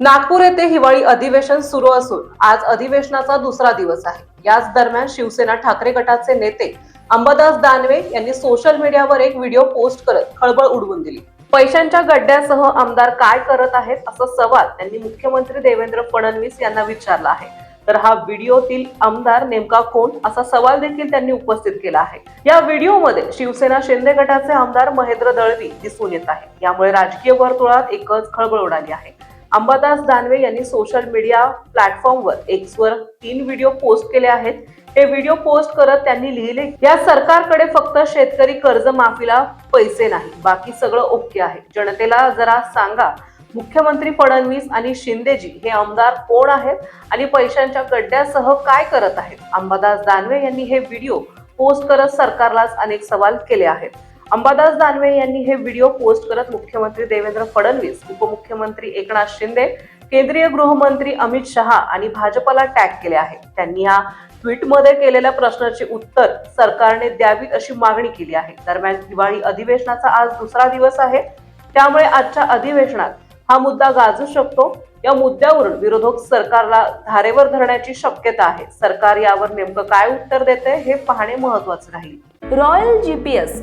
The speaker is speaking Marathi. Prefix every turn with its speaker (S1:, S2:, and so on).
S1: नागपूर येथे हिवाळी अधिवेशन सुरू असून आज अधिवेशनाचा दुसरा दिवस आहे. याच दरम्यान शिवसेना ठाकरे गटाचे नेते अंबादास दानवे यांनी सोशल मीडियावर एक व्हिडिओ पोस्ट करत खळबळ उडवून दिली. पैशांच्या गड्ड्यासह आमदार काय करत आहेत असा सवाल त्यांनी मुख्यमंत्री देवेंद्र फडणवीस यांना विचारला आहे. तर हा व्हिडिओतील आमदार नेमका कोण असा सवाल देखील त्यांनी उपस्थित केला आहे. या व्हिडिओमध्ये शिवसेना शिंदे गटाचे आमदार महेंद्र दळवी दिसून येत आहे. यामुळे राजकीय वर्तुळात एकच खळबळ उडाली आहे. अंबादास दानवे यांनी सोशल मीडिया प्लॅटफॉर्मवर एक्सवर तीन व्हिडिओ पोस्ट केले आहेत. हे व्हिडिओ पोस्ट करत त्यांनी लिहिले या सरकारकडे फक्त शेतकरी कर्ज माफीला पैसे नाही बाकी सगळं ओके आहे. जनतेला जरा सांगा मुख्यमंत्री फडणवीस आणि शिंदेजी हे आमदार कोण आहेत आणि पैशांच्या गड्ड्यासह काय करत आहेत? अंबादास दानवे यांनी हे व्हिडिओ पोस्ट करत सरकारलाच अनेक सवाल केले आहेत. अंबादास दानवे यांनी हे व्हिडिओ पोस्ट करत मुख्यमंत्री देवेंद्र फडणवीस उपमुख्यमंत्री एकनाथ शिंदे केंद्रीय गृहमंत्री अमित शहा आणि भाजपला टॅग केले आहे. त्यांनी या ट्विटमध्ये केलेल्या प्रश्नाचे उत्तर सरकारने द्यावीत अशी मागणी केली आहे. दरम्यान हिवाळी अधिवेशनाचा आज दुसरा दिवस आहे. त्यामुळे आजच्या अधिवेशनात हा मुद्दा गाजू शकतो. या मुद्द्यावरून विरोधक सरकारला धारेवर धरण्याची शक्यता आहे. सरकार यावर नेमकं काय उत्तर देते हे पाहणे महत्त्वाचे राहील.
S2: Royal GPS